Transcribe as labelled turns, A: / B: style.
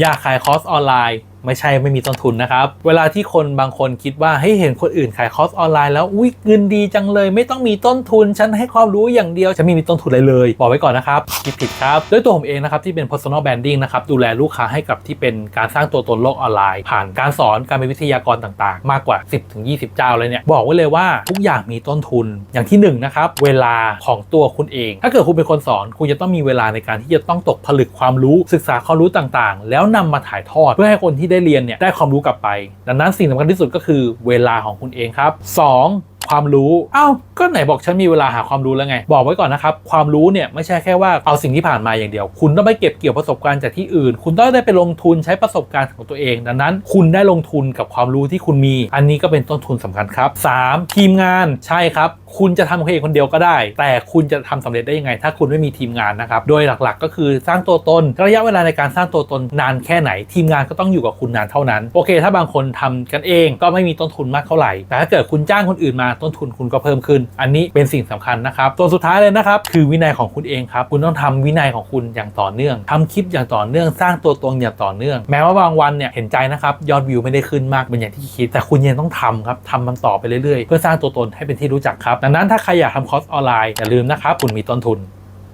A: อยากขายคอร์สออนไลน์ ไม่ใช่ไม่มีต้นทุนนะครับ เวลาที่คนบางคนคิดว่าให้ยเห็นคนอื่นขายคอร์สออนไลน์แล้วอุ้ยเงินดีจังเลย ไม่ต้องมีต้นทุน ฉันให้ความรู้อย่างเดียว ฉันไม่มีต้นทุนเลยเลย บอกไว้ก่อนนะครับคิดผิดครับด้วยตัวผมเองนะครับที่เป็น personal branding นะครับดูแลลูกค้าให้กับที่เป็นการสร้างตัวตนโลกออนไลน์ ผ่านการสอนการเป็นวิทยากรต่างๆ มากกว่า 10-20 เจ้าเลยเนี่ยบอกไว้เลยว่าทุกอย่างมีต้นทุนอย่างที่หนึ่งนะครับเวลาของตัวคุณเอง ถ้าเกิดคุณเป็นคนสอนคุณจะต้องมีเวลาในการที่จะต้องตกผลึกความรู้ศึกษาความรู้ต่างๆ แล้วนำมาถ่ายทอดเพื่อให้คนที่ไได้เรียนเนี่ยได้ความรู้กลับไป ดังนั้นสิ่งสำคัญที่สุดก็คือเวลาของคุณเองครับสองความรู้ อ้าว ก็ไหนบอกฉันมีเวลาหาความรู้แล้วไง บอกไว้ก่อนนะครับ ความรู้เนี่ยไม่ใช่แค่ว่าเอาสิ่งที่ผ่านมาอย่างเดียว คุณต้องไปเก็บเกี่ยวประสบการณ์จากที่อื่น คุณต้องได้ไปลงทุนใช้ประสบการณ์ของตัวเอง ดังนั้น คุณได้ลงทุนกับความรู้ที่คุณมี อันนี้ก็เป็นต้นทุนสำคัญครับ 3. ทีมงาน ใช่ครับ คุณจะทำเองคนเดียวก็ได้ แต่คุณจะทำสำเร็จได้ยังไง ถ้าคุณไม่มีทีมงานนะครับ โดยหลักๆ ก็คือสร้างตัวตน ระยะเวลาในการสร้างตัวตนนานแค่ไหน ทีมงานก็ต้องอยู่กับคุณนานเท่านั้น โอเค ถ้าบางคนทำกันเองก็ไม่มีต้นทุนมากเท่าไหร่ แต่ถ้าเกิดคุณจ้างคนอื่นมาต้นทุนคุณก็เพิ่มขึ้น อันนี้เป็นสิ่งสำคัญนะครับตัวสุดท้ายเลยนะครับ คือวินัยของคุณเองครับ คุณต้องทำวินัยของคุณอย่างต่อเนื่องทำคลิปอย่างต่อเนื่อง สร้างตัวตนอย่างต่อเนื่อง แม้ว่าบางวันเนี่ยเห็นใจนะครับยอดวิวไม่ได้ขึ้นมากเป็นอย่างที่คิด แต่คุณยังต้องทำครับทำมันต่อไปเรื่อยๆ เพื่อสร้างตัวตนให้เป็นที่รู้จักครับดังนั้นถ้าใครอยากทำคอร์สออนไลน์อย่าลืมนะครับคุณมีต้นทุน